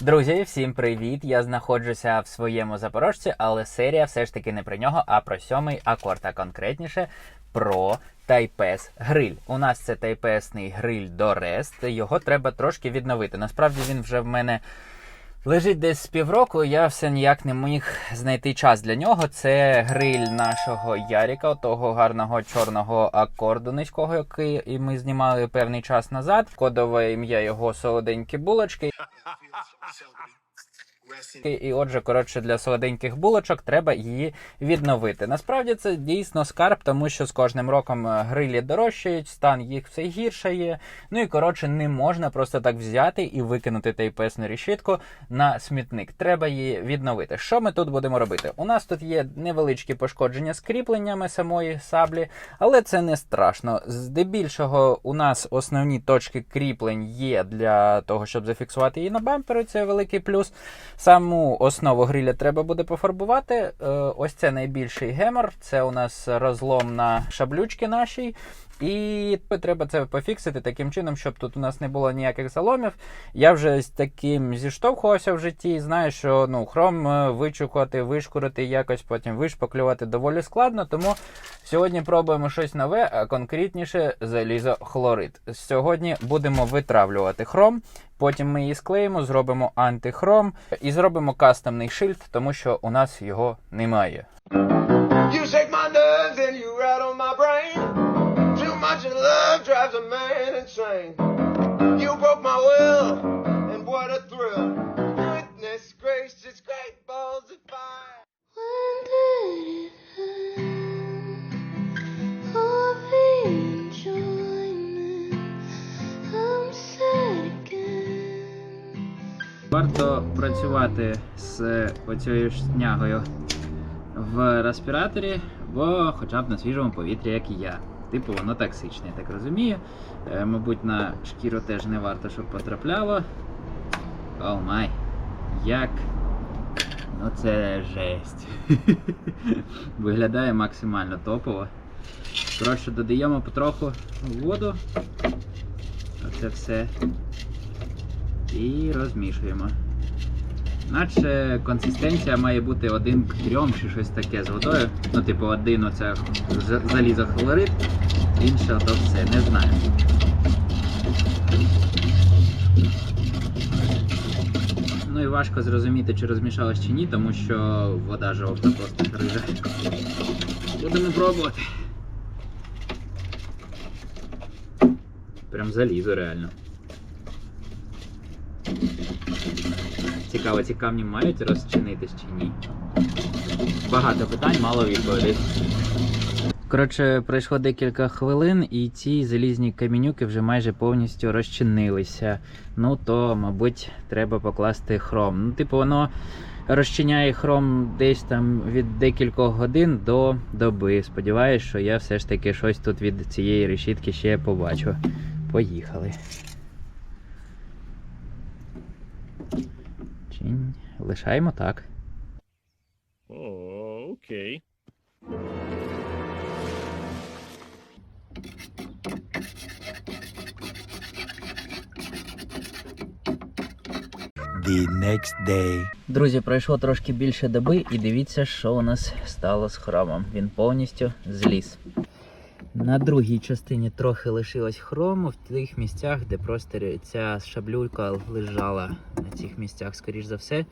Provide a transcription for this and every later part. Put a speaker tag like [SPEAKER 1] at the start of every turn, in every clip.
[SPEAKER 1] Друзі, всім привіт! Я знаходжуся в своєму запорожці, але серія все ж таки не про нього, а про сьомий акорд, а конкретніше про Тайпес гриль. У нас це тайпесний гриль до Рест. Його треба трошки відновити. Насправді він вже в мене лежить десь з півроку. Я все ніяк не міг знайти час для нього. Це гриль нашого Яріка, того гарного чорного акорду низького, який ми знімали певний час назад. Кодове ім'я його солоденькі булочки. І, і отже, коротше, для солоденьких булочок треба її відновити. Насправді це дійсно скарб, тому що з кожним роком е, грилі дорожчають, стан їх все гірше є. Ну і коротше, не можна просто так взяти і викинути тайпесну решітку на смітник. Треба її відновити. Що ми тут будемо робити? У нас тут є невеличкі пошкодження з кріпленнями самої саблі, але це не страшно. Здебільшого у нас основні точки кріплень є для того, щоб зафіксувати її на бампері. Це великий плюс. Саму основу гриля треба буде пофарбувати. Е, Ось це найбільший гемор. Це у нас розлом на шаблючки нашій. І треба це пофіксити таким чином, щоб тут у нас не було ніяких заломів. Я вже з таким зіштовхувався в житті і знаю, що ну, хром е, вичукувати, вишкурити, якось потім вишпаклювати доволі складно. Тому сьогодні пробуємо щось нове, а конкретніше залізохлорид. Сьогодні будемо витравлювати хром. Потім ми її склеїмо, зробимо антихром і зробимо кастомний шильд, тому що у нас його немає.
[SPEAKER 2] Drives a man insane. You broke my will, and what a thrill. Goodness gracious, great balls of fire.
[SPEAKER 3] When did it end? All the enjoyment. I'm sad again.
[SPEAKER 1] Варто працювати з оцією шнягою в респіраторі, бо хоча б на свіжому повітрі, як і я. Типу, воно токсичне, я так розумію. Е, мабуть, на шкіру теж не варто, щоб потрапляло. О май. Як. Ну це жесть. Виглядає максимально топово. Коротше, додаємо потроху воду. Оце все. І розмішуємо. Наче консистенція має бути один к трьом чи щось таке з водою. Ну, типу, один оце з- залізохлорид, інше то все, не знаю. Ну і важко зрозуміти, чи розмішалось чи ні, тому що вода жовта просто рижа. Будемо пробувати. Прям залізо реально. Цікаво, ці камні мають розчинитись чи ні? Багато питань, мало відповідей. Коротше, пройшло декілька хвилин, і ці залізні камінюки вже майже повністю розчинилися. Ну то, мабуть, треба покласти хром. Ну, типу, воно розчиняє хром десь там від декількох годин до доби. Сподіваюсь, що я все ж таки щось тут від цієї решітки ще побачу. Поїхали. Чинь. Лишаємо так.
[SPEAKER 4] Oh, okay.
[SPEAKER 5] the next day.
[SPEAKER 1] Друзі, пройшло трошки більше доби, і дивіться, що у нас стало з хромом. Він повністю зліз. На другій частині трохи лишилось хрому в тих місцях, де просто ця шаблюлька лежала на цих місцях, скоріш за все.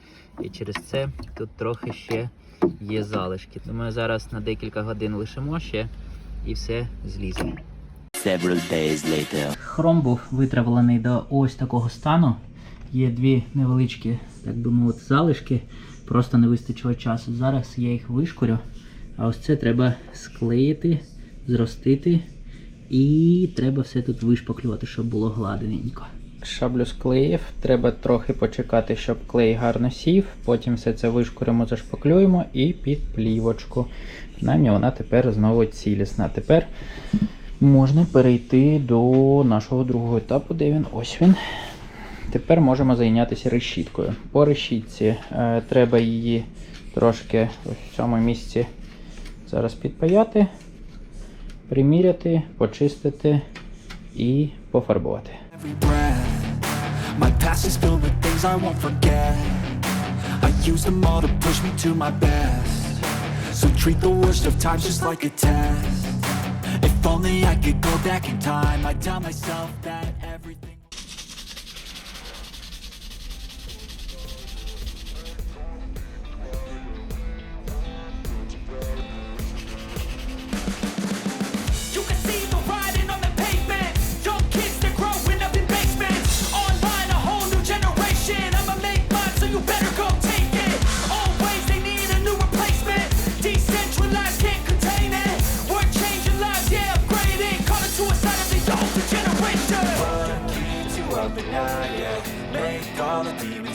[SPEAKER 1] І через це тут трохи ще є залишки. Думаю, зараз на декілька годин лишимо ще і все злізе. Хром був витравлений до ось такого стану. Є дві невеличкі, так би мовити, залишки. Просто не вистачило часу. Зараз я їх вишкурю. А ось це треба склеїти, зростити. І треба все тут вишпаклювати, щоб було гладененько. Шаблю склеїв, треба трохи почекати, щоб клей гарно сів. Потім все це вишкуримо, зашпаклюємо і під плівочку. Принаймні вона тепер знову цілісна. Тепер можна перейти до нашого другого етапу, де він ось він. Тепер можемо зайнятися решіткою. По решітці е, треба її трошки в цьому місці зараз підпаяти, приміряти, почистити і пофарбувати.
[SPEAKER 6] every breath.
[SPEAKER 4] My past is filled with things I won't forget. I use them all to push me to my best. So treat the worst of times just like a test. If only I could go back in time, I'd tell myself that everything.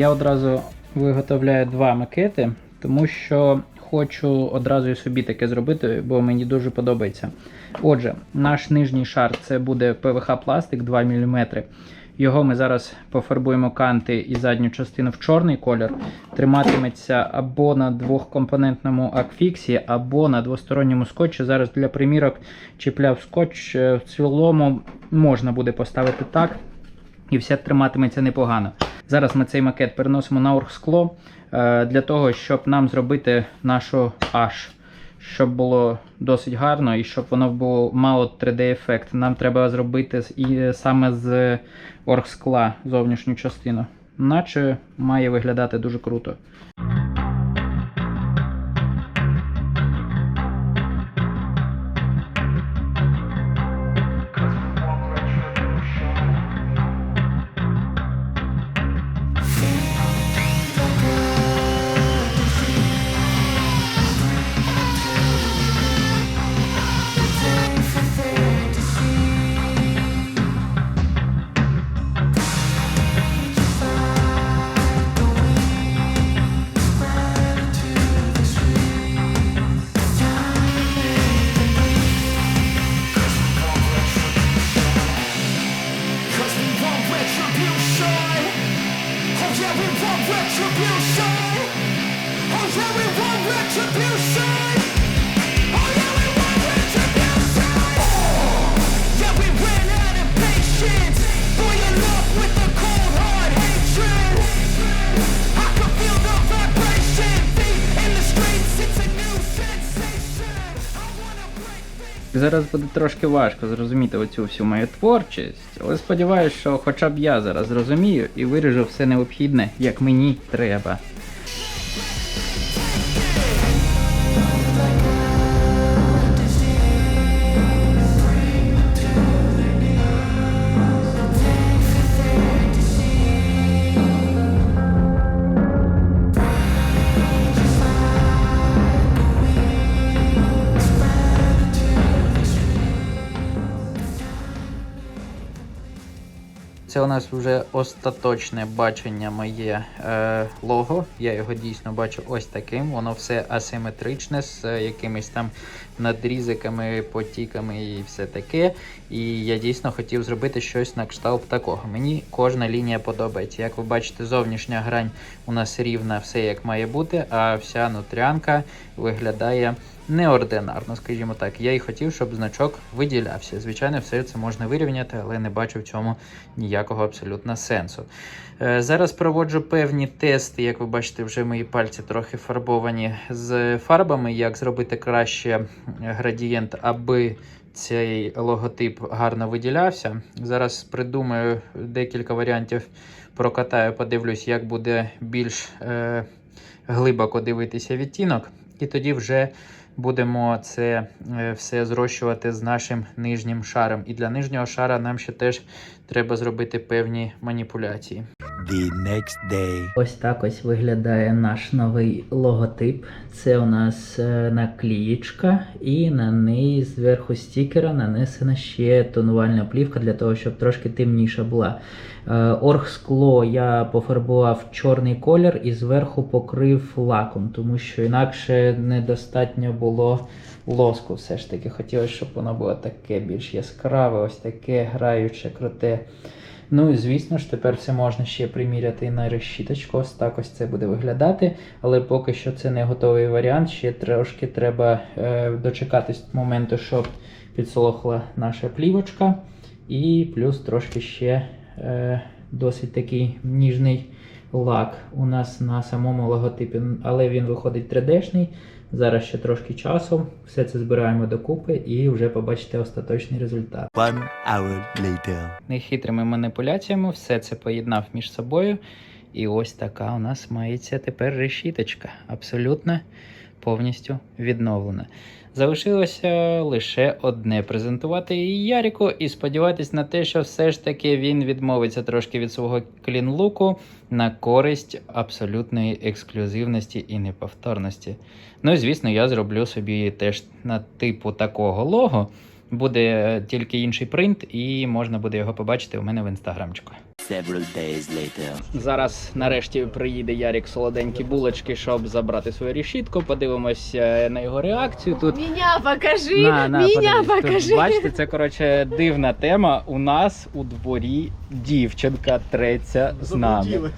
[SPEAKER 1] Я одразу виготовляю два макети, тому що хочу одразу і собі таке зробити, бо мені дуже подобається. Отже, наш нижній шар це буде ПВХ пластик 2 мм. Його ми зараз пофарбуємо канти і задню частину в чорний колір. Триматиметься або на двохкомпонентному акфіксі, або на двосторонньому скотчі. Зараз для примірок чіпляв скотч. Е, В цілому можна буде поставити так і все триматиметься непогано. Зараз ми цей макет переносимо на оргскло е, для того, щоб нам зробити нашу H, щоб було досить гарно і щоб воно було мало 3D-ефект. Нам треба зробити і саме з оргскла зовнішню частину. Наче має виглядати дуже круто.
[SPEAKER 6] retribution? Oh, Is everyone retribution?
[SPEAKER 1] Зараз буде трошки важко зрозуміти оцю всю мою творчість, але сподіваюся, що хоча б я зараз зрозумію і виріжу все необхідне, як мені треба. Це у нас вже остаточне бачення моє е, лого. Я його дійсно бачу ось таким. Воно все асиметричне з е, якимись там надрізиками, потіками і все таке. І я дійсно хотів зробити щось на кшталт такого. Мені кожна лінія подобається. Як ви бачите, зовнішня грань у нас рівна, все як має бути, а вся нутрянка виглядає неординарно, скажімо так. Я і хотів, щоб значок виділявся. Звичайно, все це можна вирівняти, але не бачу в цьому ніякого абсолютно сенсу. Е, Зараз проводжу певні тести, як ви бачите, вже мої пальці трохи фарбовані з фарбами, як зробити краще градієнт, аби цей логотип гарно виділявся. Зараз придумаю декілька варіантів, прокатаю, подивлюсь, як буде більш е, глибоко дивитися відтінок, і тоді вже будемо це е, все зрощувати з нашим нижнім шаром. І для нижнього шара нам ще теж треба зробити певні маніпуляції.
[SPEAKER 5] The next day.
[SPEAKER 1] Ось так ось виглядає наш новий логотип. Це у нас е, наклієчка, і на неї зверху стікера нанесена ще тонувальна плівка для того, щоб трошки темніша була. Е, Оргскло я пофарбував чорний колір і зверху покрив лаком, тому що інакше недостатньо було лоску. Все ж таки хотілося, щоб воно було таке більш яскраве, ось таке граюче, круте. Ну і звісно ж, тепер це можна ще приміряти на решіточку. Ось так ось це буде виглядати. Але поки що це не готовий варіант. Ще трошки треба е, дочекатись моменту, щоб підсохла наша плівочка. І плюс трошки ще е, досить такий ніжний лак у нас на самому логотипі, але він виходить 3D-шний. Зараз ще трошки часу. Все це збираємо докупи і вже побачите остаточний результат.
[SPEAKER 5] One hour later.
[SPEAKER 1] Нехитрими маніпуляціями все це поєднав між собою. І ось така у нас мається тепер решіточка. Абсолютно повністю відновлена. Залишилося лише одне презентувати її Ярику і сподіватись на те, що все ж таки він відмовиться трошки від свого клін-луку на користь абсолютної ексклюзивності і неповторності. Ну і звісно, я зроблю собі теж на типу такого лого. Буде тільки інший принт, і можна буде його побачити у мене в інстаграмчику.
[SPEAKER 5] Several days later.
[SPEAKER 1] Зараз нарешті приїде Ярік солоденькі булочки, щоб забрати свою решітку. Подивимось е, на його реакцію. Тут
[SPEAKER 7] Меня покажи!
[SPEAKER 1] на, на,
[SPEAKER 7] меня
[SPEAKER 1] подивись.
[SPEAKER 7] покажи!
[SPEAKER 1] Тут, бачите, це коротше дивна тема. У нас у дворі дівчинка треться з нами.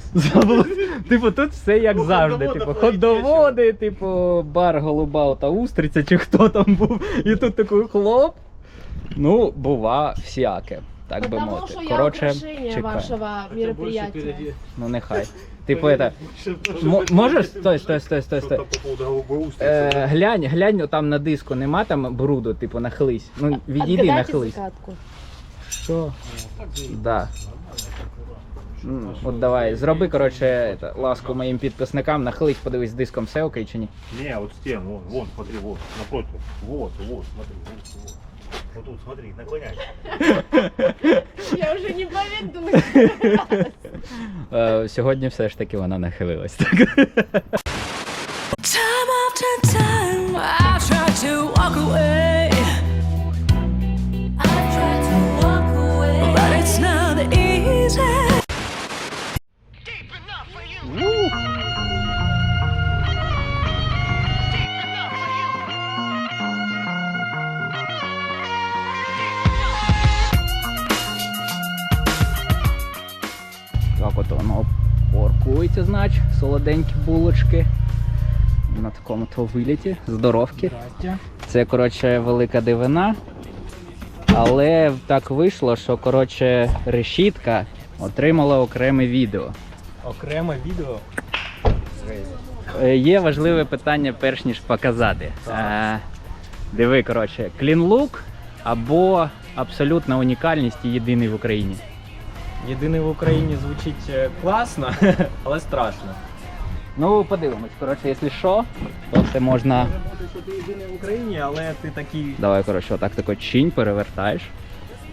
[SPEAKER 1] Типу, тут все як завжди. Типу, ходоводи, типу, бар Голубау та Устриця, чи хто там був. І тут такий хлоп. Ну, бува всяке, так би
[SPEAKER 7] Потому
[SPEAKER 1] мовити.
[SPEAKER 7] что я
[SPEAKER 1] Коротше,
[SPEAKER 7] украшение
[SPEAKER 1] чекай.
[SPEAKER 7] вашего мероприятия.
[SPEAKER 1] Ну нехай. Типу, это. М- можеш? Стой, стой, стой, стой, стой. Е, глянь, глянь, там на диску нема там бруду, типу, нахились. Ну, відійди,
[SPEAKER 7] Отгадайте
[SPEAKER 1] нахились.
[SPEAKER 7] загадку.
[SPEAKER 1] Що? Да. М, От давай, зроби, коротше, это, ласку моїм підписникам, нахились, подивись диском, все окей чи ні?
[SPEAKER 8] Не, вот стен, вон, вон, смотри, вот, напротив. Вот, вот, смотри, вот, вот. Вот тут, смотри, наклоняйся.
[SPEAKER 7] Я вже не поведусь.
[SPEAKER 1] Е, сьогодні все ж таки вона нахилилась. Так. Так от воно поркується, знач, солоденькі булочки. На такому то виліті. Здоровки. Це, коротше, велика дивина. Але так вийшло, що коротше, решітка отримала окреме відео.
[SPEAKER 9] Окреме відео.
[SPEAKER 1] Е, Є важливе питання, перш ніж показати. Е, диви, коротше, клінлук або абсолютна унікальність і єдиний в Україні.
[SPEAKER 9] Єдиний в Україні звучить е, класно, але страшно.
[SPEAKER 1] Ну, подивимось. Коротше, якщо що, то це можна.
[SPEAKER 9] Може, що ти єдиний в Україні, але ти такий.
[SPEAKER 1] Давай, коротше, отак тако чинь перевертаєш.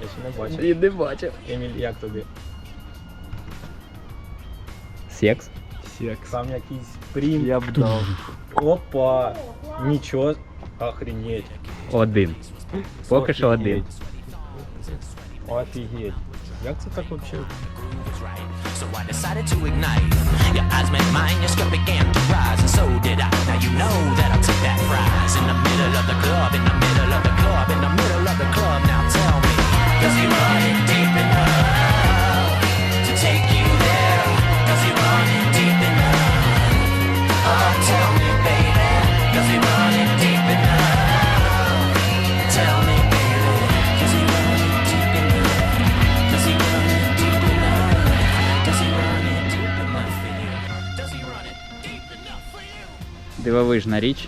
[SPEAKER 9] Я ще не бачив.
[SPEAKER 1] І не бачив.
[SPEAKER 9] Еміль, як тобі?
[SPEAKER 1] Секс.
[SPEAKER 9] Секс. Там якийсь прим.
[SPEAKER 1] Я б дав.
[SPEAKER 9] Опа! Нічого. Охренеть.
[SPEAKER 1] Один. Поки що один.
[SPEAKER 9] Офігеть. Jak to tak od?
[SPEAKER 6] So I decided to ignite. Your eyes mine,
[SPEAKER 1] Дивовижна річ.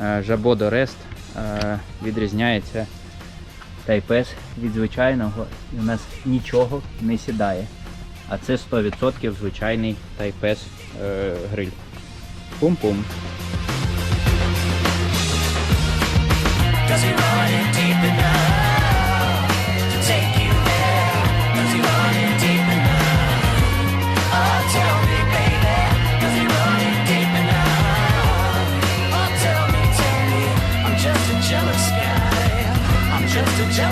[SPEAKER 1] Е, Жабо до Рест е, відрізняється тайпес від звичайного, і у нас нічого не сідає. А це 100% звичайний тайпес е, гриль. Пум-пум.
[SPEAKER 6] Does he run Oh.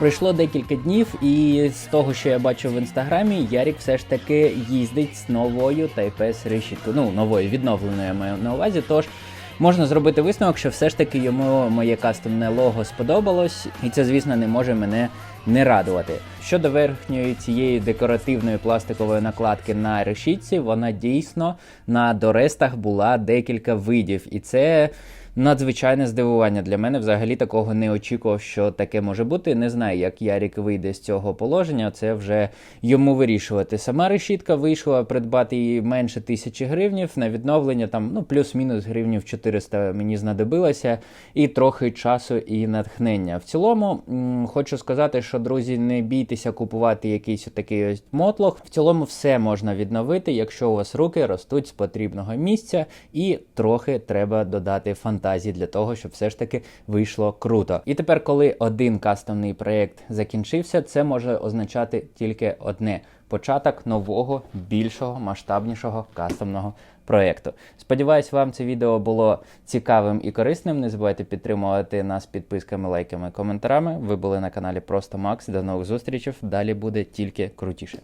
[SPEAKER 1] Пройшло декілька днів, і з того, що я бачив в інстаграмі, Ярік все ж таки їздить з новою Тайпес решіткою. Ну, новою відновленою маю на увазі. Тож можна зробити висновок, що все ж таки йому моє кастомне лого сподобалось, і це, звісно, не може мене не радувати. Щодо верхньої цієї декоративної пластикової накладки на решітці, вона дійсно на дорестах була декілька видів, і це. Надзвичайне здивування для мене взагалі такого не очікував, що таке може бути. Не знаю, як Ярік вийде з цього положення. Це вже йому вирішувати. Сама решітка вийшла придбати її менше тисячі гривнів на відновлення. Там ну плюс-мінус гривнів 400 мені знадобилося, і трохи часу і натхнення. В цілому хочу сказати, що друзі, не бійтеся купувати якийсь такий ось мотлох. В цілому все можна відновити, якщо у вас руки ростуть з потрібного місця, і трохи треба додати фантазії для того, щоб все ж таки вийшло круто. І тепер, коли один кастомний проєкт закінчився, це може означати тільки одне. Початок нового, більшого, масштабнішого кастомного проєкту. Сподіваюсь, вам це відео було цікавим і корисним. Не забувайте підтримувати нас підписками, лайками, коментарами. Ви були на каналі Просто Макс. До нових зустрічей. Далі буде тільки крутіше.